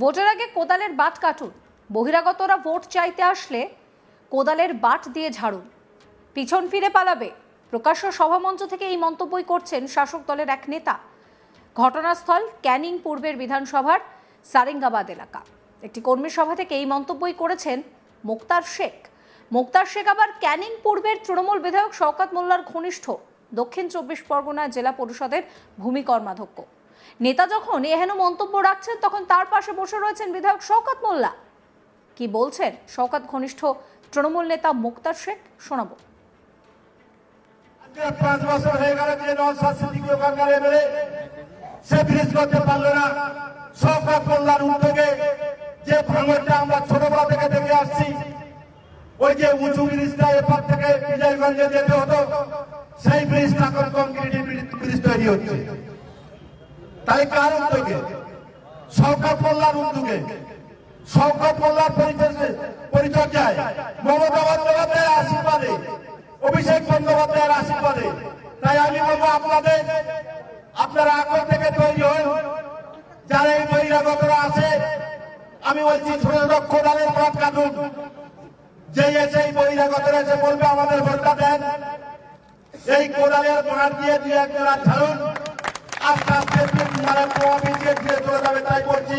ভোটের আগে কোদালের but cartoon. বহিরাগতরা vote চাইতে আসলে কোদালের বাট দিয়ে ঝাড়ুন। পিছন ফিরে পালাবে। প্রকাশ্য সভামঞ্চ থেকে এই মন্তব্যই করছেন শাসক দলের এক নেতা। ঘটনাস্থল ক্যানিং পূর্বের বিধানসভার সারেঙ্গাবাদ এলাকা। একটি কর্মী সভা থেকে এই মন্তব্যই করেছেন মুক্তার শেখ। মুক্তার শেখ আবার ক্যানিং পূর্বের তৃণমূল বিধায়ক শওকাত মোল্লার ঘনিষ্ঠ দক্ষিণ চব্বিশ পরগনা জেলা পরিষদের ভূমি কর্মাধ্যক্ষ। নেতা যখন এহেন মন্তব্য রাখছেন, তখন তার পাশে বসে রয়েছেন বিধায়ক শওকাত মোল্লা। কি বলছেন শওকাত ঘনিষ্ঠ তৃণমূল নেতা মুক্তার শেখ? শোনাবো। পাঁচ বছর হয়ে গেল যে সে ব্রিজ করতে পারল না। শওকত মোল্লার উদ্যোগে যে ভাঙরটা আমরা ছোটবেলা থেকে দেখে আসছি, ওই যে উঁচু ব্রিজটা এপার থেকে বিজয়গঞ্জে যেতে হতো, সেই ব্রিজটা এখন কংক্রিট ব্রিজ তৈরি হচ্ছে। তাই কার উদ্যোগে? শওকত মোল্লার উদ্যোগে। শওকত মোল্লার পরিচর্যায় মমতা বন্দ্যোপাধ্যায়ের আশীর্বাদে, অভিষেক বন্দ্যোপাধ্যায়ের আশীর্বাদে। তাই আমি বলব আপনাদের, আপনারা এখন থেকে তৈরি হন। যারা এই বহিরাগতরা আছে, আমি বলছি ছোট কোদালের পথ কাটুন। যে এসে এই বহিরাগতরা এসে বলবে আমাদের ভোটটা দেন। এই কোদালের মাঠ দিয়ে দুই একজনা ছাড়ুন। মানে তাই বলছি।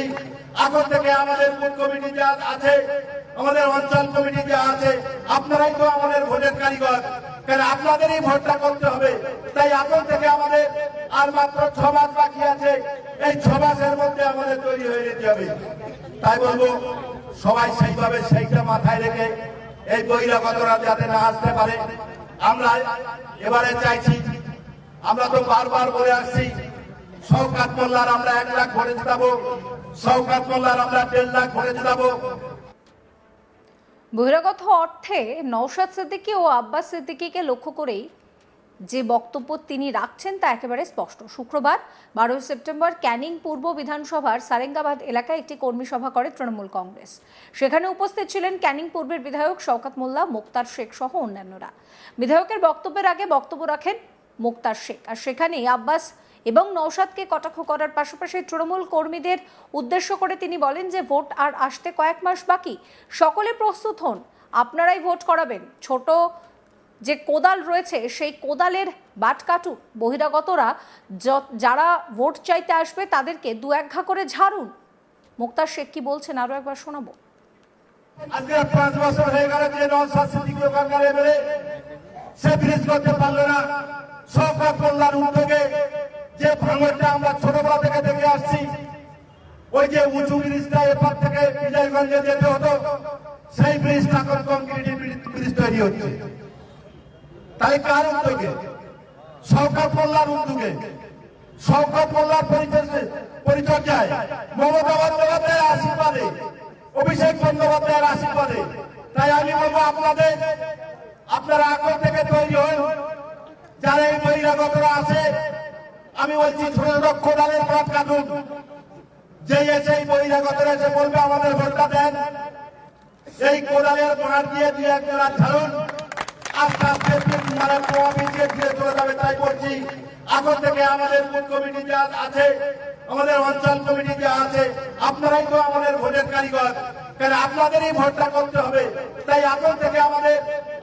এখন থেকে আমাদের বুথ কমিটি আছে, আমাদের অঞ্চল কমিটি আছে, আপনারাই তো আমাদের ভোটের কারিগর। আপনাদেরই ভোটটা করতে হবে? তাই এখন থেকে আমাদের আর মাত্র ছ মাস বাকি আছে, এই ছ মাসের মধ্যে আমাদের তৈরি হয়ে যেতে হবে। তাই বলব, সবাই সেইভাবে সেইটা মাথায় রেখে এই বহিরাগতরা যাতে না আসতে পারে, আমরা এবারে চাইছি, আমরা তো বারবার বলে আসছি শওকাত মোল্লার আমরা এক লাখ ভরে জিতাবো শওকাত মোল্লার আমরা দেড় লাখ ভরে জিতাবো বহিরাগত অর্থে নওশাদ সিদ্দিকী ও আব্বাস সিদ্দিকীকে লক্ষ্য করেই যে বক্তব্য তিনি রাখছেন তা একেবারে স্পষ্ট। শুক্রবার, বারোই সেপ্টেম্বর, ক্যানিং পূর্ব বিধানসভার সারেঙ্গাবাদ এলাকায় একটি কর্মী সভা করে তৃণমূল কংগ্রেস। সেখানে উপস্থিত ছিলেন ক্যানিং পূর্বের বিধায়ক শওকাত মোল্লা, মুক্তার শেখ সহ অন্যান্যরা। বিধায়কের বক্তব্যের আগে বক্তব্য রাখেন মুক্তার শেখ। আর সেখানেই আব্বাস এবং নৌসাদকে কটাক্ষ করার পাশাপাশি তৃণমূল কর্মীদের উদ্দেশ্য করে তিনি বলেন যে ভোট আর আসতে কয়েক মাস বাকি। সকলে প্রস্তুত হন, আপনারাই ভোট করাবেন। ছোট যে কোদাল রয়েছে, সেই কোদালের বাট কাটুন বহিরাগতরা যারা ভোট চাইতে আসবে, তাদেরকে দু এক ঘা করে ঝাড়ুন। মুক্তার শেখ কি বলছেন, আরও একবার শোনাবো। আজকে পাঁচ বছর হয়ে গেল যে সে ব্রিজ করতে পারল না। শওকত মোল্লার উদ্যোগে যে ভাঙরটা আমরা ছোটবেলা থেকে দেখে আসছি, ওই যে উঁচু ব্রিজটা এপার থেকে বিজয়গঞ্জে যেতে হতো, সেই ব্রিজটা এখন কংক্রিট ব্রিজ তৈরি হচ্ছে। তাই কার উদ্যোগে? শওকত মোল্লার উদ্যোগে। শওকত মোল্লার পরিচর্যায় পরিচর্যায় মমতা বন্দ্যোপাধ্যায়ের আশীর্বাদে, অভিষেক বন্দ্যোপাধ্যায়ের আশীর্বাদে। তাই আমি বলব আপনাদের, আপনারা এখন থেকে তৈরি হন। যারা এই বহিরাগতরা আছে আমি বলছি ছোট কোদালের পথ কাটুন। যে এসে বহিরাগতরা এসে বলবে, আমাদের ভোটটা দেন। এই কোদালের মার দিয়ে দুই একজনা ছাড়ুন আস্তে আস্তে মানে প্রভাবিত ধীরে চলে যাবে, তাই বলছি এখন থেকে আমাদের বুথ কমিটি যা আছে, আমাদের অঞ্চল কমিটি যা আছে, আপনারাই তো আমাদের ভোটের কারিগর। কেন আপনাদেরই ভোটটা করতে হবে? তাই এখন থেকে আমাদের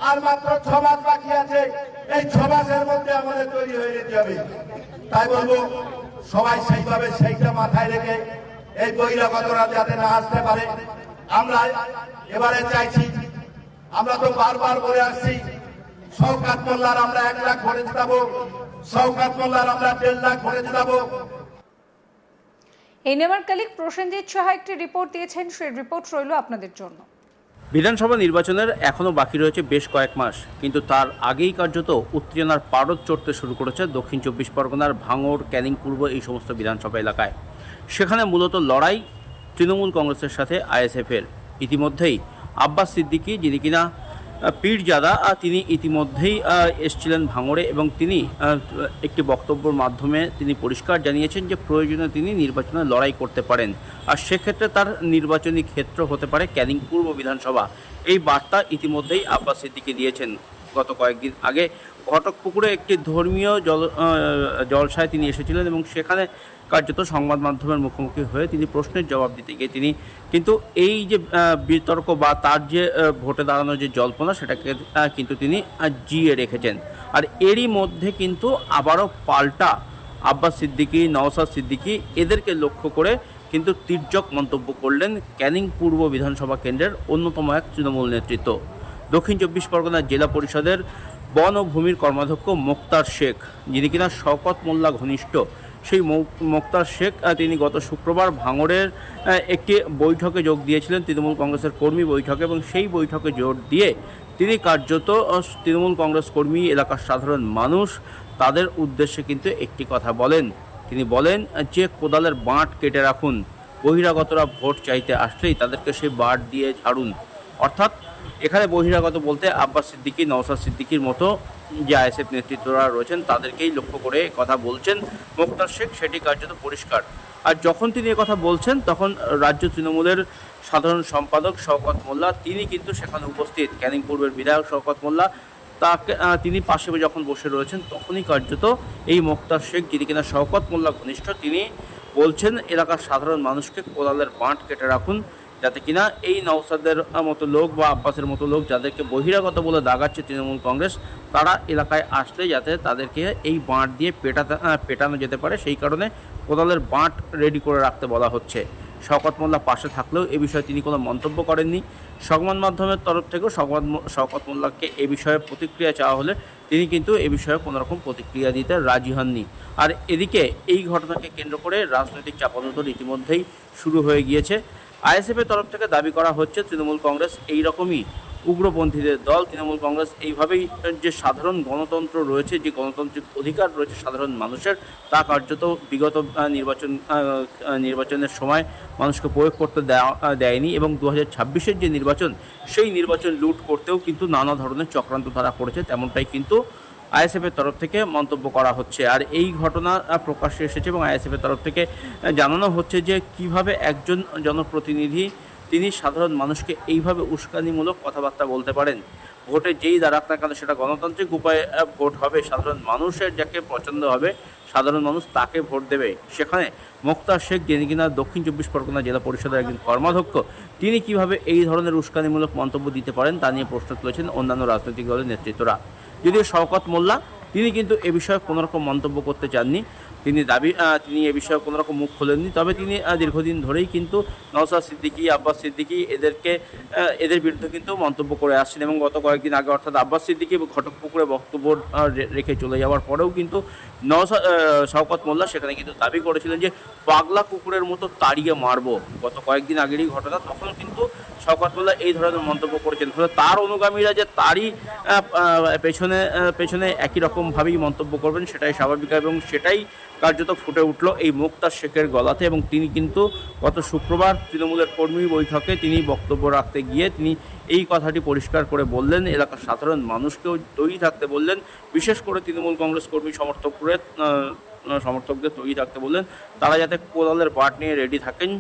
আর মাত্র ছ মাস বাকি আছে। এই ছ মাসের মধ্যে আমাদের তৈরি হয়ে যেতে হবে। তাই বলব, সবাই সেইভাবে সেইটা মাথায় রেখে এই বহিরাগতরা যাতে না আসতে পারে, আমরা এবারে চাইছি, আমরা তো বারবার বলে আসছি, শওকাত মোল্লার আমরা এক লাখ ভরে জিতাবো, শওকাত মোল্লার আমরা দেড় লাখ ভরে জিতাবো। এই নেমার কালিক প্রসেনজিৎ সাহা একটি রিপোর্ট দিয়েছেন, সেই রিপোর্ট রইল আপনাদের জন্য। বিধানসভা নির্বাচনের এখনও বাকি রয়েছে বেশ কয়েক মাস, কিন্তু তার আগেই কার্যত উত্তেজনার পারদ চড়তে শুরু করেছে দক্ষিণ চব্বিশ পরগনার ভাঙড়, ক্যানিং পূর্ব এই সমস্ত বিধানসভা এলাকায়। সেখানে মূলত লড়াই তৃণমূল কংগ্রেসের সাথে আইএসএফের। ইতিমধ্যেই আব্বাস সিদ্দিকি যিনি কিনা পীরজাদা তিনি ইতিমধ্যেই এসছিলেন ভাঙড়ে এবং তিনি একটি বক্তব্যর মাধ্যমে তিনি পরিষ্কার জানিয়েছেন যে প্রয়োজনে তিনি নির্বাচনে লড়াই করতে পারেন। আর সেক্ষেত্রে তার নির্বাচনী ক্ষেত্র হতে পারে ক্যানিং পূর্ব বিধানসভা। এই বার্তা ইতিমধ্যেই আব্বাস সিদ্দিকি দিয়েছেন। গত কয়েকদিন আগে ঘটকপুকুরে একটি ধর্মীয় জল জলসায় তিনি এসেছিলেন এবং সেখানে কার্যত সংবাদ মাধ্যমের মুখোমুখি হয়ে তিনি প্রশ্নের জবাব দিতে গিয়ে তিনি কিন্তু এই যে বিতর্ক বা তার যে ভোটে দাঁড়ানোর যে জল্পনা সেটাকে কিন্তু তিনি জিয়ে রেখেছেন। আর এরই মধ্যে কিন্তু আবারও পাল্টা আব্বাস সিদ্দিকী নওসাদ সিদ্দিকী এদেরকে লক্ষ্য করে কিন্তু তির্যক মন্তব্য করলেন ক্যানিং পূর্ব বিধানসভা কেন্দ্রের অন্যতম এক তৃণমূল নেতৃত্ব। দক্ষিণ চব্বিশ পরগনার জেলা পরিষদের বন ও ভূমির কর্মাধ্যক্ষ মোক্তার শেখ, যিনি কিনা শওকত মোল্লা ঘনিষ্ঠ। সেই মোক্তার শেখ তিনি গত শুক্রবার ভাঙড়ের একটি বৈঠকে যোগ দিয়েছিলেন তৃণমূল কংগ্রেসের কর্মী বৈঠকে এবং সেই বৈঠকে জোর দিয়ে তিনি কার্যত তৃণমূল কংগ্রেস কর্মী, এলাকার সাধারণ মানুষ, তাদের উদ্দেশ্যে কিন্তু একটি কথা বলেন। তিনি বলেন, যে কোদালের বাঁট কেটে রাখুন, বহিরাগতরা ভোট চাইতে আসলেই তাদেরকে সেই বাঁট দিয়ে ঝাড়ুন। অর্থাৎ এখানে বহিরাগত বলতে আব্বাস সিদ্দিকী নওসাদ সিদ্দিকির মতো যে আইএসএফ নেতৃত্বরা রয়েছেন, তাদেরকেই লক্ষ্য করে কথা বলছেন মোক্তার শেখ, সেটি কার্যত পরিষ্কার। আর যখন তিনি কথা বলছেন, তখন রাজ্য তৃণমূলের সাধারণ সম্পাদক শওকত মোল্লা, তিনি কিন্তু সেখানে উপস্থিত। ক্যানিং পূর্বের বিধায়ক শওকত মোল্লা, তাকে তিনি পাশে যখন বসে রয়েছেন, তখনই কার্যত এই মোক্তার শেখ, যিনি কিনা শওকত মোল্লা ঘনিষ্ঠ, তিনি বলছেন, এলাকার সাধারণ মানুষকে কোদালের বাঁট কেটে রাখুন যাতে কিনা এই নওসাদের মতো লোক বা আব্বাসের মতো লোক যাদেরকে বহিরাগত বলে দাগাচ্ছে তৃণমূল কংগ্রেস, তারা এলাকায় আসলে যাতে তাদেরকে এই বাঁট দিয়ে পেটাতে পেটানো যেতে পারে। সেই কারণে কোদালের বাঁট রেডি করে রাখতে বলা হচ্ছে। শওকত মোল্লা পাশে থাকলেও এ বিষয়ে তিনি কোনো মন্তব্য করেননি। সংবাদ মাধ্যমের তরফ থেকেও সংবাদ শওকত মোল্লাকে এ বিষয়ে প্রতিক্রিয়া চাওয়া হলে তিনি কিন্তু এ বিষয়ে কোনো রকম প্রতিক্রিয়া দিতে রাজি হননি। আর এদিকে এই ঘটনাকে কেন্দ্র করে রাজনৈতিক চাপানোতর ইতিমধ্যেই শুরু হয়ে গিয়েছে। আইএসএফের তরফ থেকে দাবি করা হচ্ছে, তৃণমূল কংগ্রেস এই রকমই উগ্রপন্থীদের দল। তৃণমূল কংগ্রেস এইভাবেই যে সাধারণ গণতন্ত্র রয়েছে, যে গণতান্ত্রিক অধিকার রয়েছে সাধারণ মানুষের, তা কার্যত বিগত নির্বাচন নির্বাচনের সময় মানুষকে প্রয়োগ করতে দেওয়া দেয়নি এবং দু হাজার যে নির্বাচন, সেই নির্বাচন লুট করতেও কিন্তু নানা ধরনের চক্রান্ত তারা করেছে তেমনটাই কিন্তু আইএসএফের তরফ থেকে মন্তব্য করা হচ্ছে। আর এই ঘটনা প্রকাশ্যে এসেছে এবং আইএসএফের তরফ থেকে জানানো হচ্ছে যে কীভাবে একজন জনপ্রতিনিধি তিনি সাধারণ মানুষকে এইভাবে উস্কানিমূলক কথাবার্তা বলতে পারেন? ভোটে যেই দাঁড়াক না কেন সেটা গণতান্ত্রিক উপায়ে ভোট হবে। সাধারণ মানুষের যাকে পছন্দ হবে, সাধারণ মানুষ তাকে ভোট দেবে। সেখানে মোক্তার শেখ, যিনি কিনা দক্ষিণ চব্বিশ পরগনা জেলা পরিষদের একজন কর্মাধ্যক্ষ, তিনি কীভাবে এই ধরনের উস্কানিমূলক মন্তব্য দিতে পারেন তা নিয়ে প্রশ্ন তুলেছেন অন্যান্য রাজনৈতিক দলের নেতৃত্বরা। যদিও শওকত মোল্লা, তিনি কিন্তু এ বিষয়ে কোনোরকম মন্তব্য করতে চাননি। তিনি দাবি তিনি এ বিষয়ে কোনো রকম মুখ খোলেননি। তবে তিনি দীর্ঘদিন ধরেই কিন্তু নওসাদ সিদ্দিকি, আব্বাস সিদ্দিকি এদেরকে এদের বিরুদ্ধে কিন্তু মন্তব্য করে আসছেন এবং গত কয়েকদিন আগে অর্থাৎ আব্বাস সিদ্দিকী ঘটকপুকুরে বক্তব্য রেখে চলে যাওয়ার পরেও কিন্তু নওসাদ শওকত মোল্লা সেখানে কিন্তু দাবি করেছিলেন যে পাগলা কুকুরের মতো তাড়িয়ে মারবো। গত কয়েকদিন আগেরই ঘটনা তখন কিন্তু শওকত মোল্লা এই ধরনের মন্তব্য করেছেন। ফলে তার অনুগামীরা যে তারই পেছনে পেছনে একই রকমভাবেই মন্তব্য করবেন সেটাই স্বাভাবিক এবং সেটাই কার্যত ফুটে উঠল এই মুক্তার শেখের গলাতে এবং তিনি কিন্তু গত শুক্রবার তৃণমূলের কর্মী বৈঠকে তিনি বক্তব্য রাখতে গিয়ে তিনি এই কথাটি পরিষ্কার করে বললেন। এলাকার সাধারণ মানুষকেও তৈরি থাকতে বললেন। বিশেষ করে তৃণমূল কংগ্রেস কর্মী সমর্থকদের আহ, সমর্থকদের তৈরি থাকতে বললেন। তারা যাতে কোদালের পাট নিয়ে রেডি থাকেন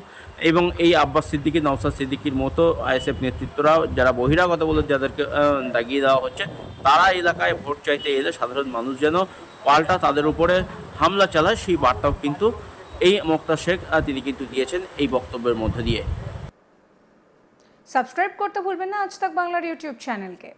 এবং এই আব্বাস সিদ্দিকী নওসাদ সিদ্দিকীর মতো আইএসএফ নেতৃত্বরা যারা বহিরাগত বলে যাদেরকে দাগিয়ে দেওয়া হচ্ছে, তারা এলাকায় ভোট চাইতে এলে সাধারণ মানুষ যেন পাল্টা তাদের উপরে হামলা চালায়, সেই বার্তাও কিন্তু এই মোক্তা শেখ তিনি কিন্তু দিয়েছেন এই বক্তব্যের মধ্যে দিয়ে। সাবস্ক্রাইব করতে ভুলবেন না। আজ তাক বাংলার ইউটিউব চ্যানেলকে।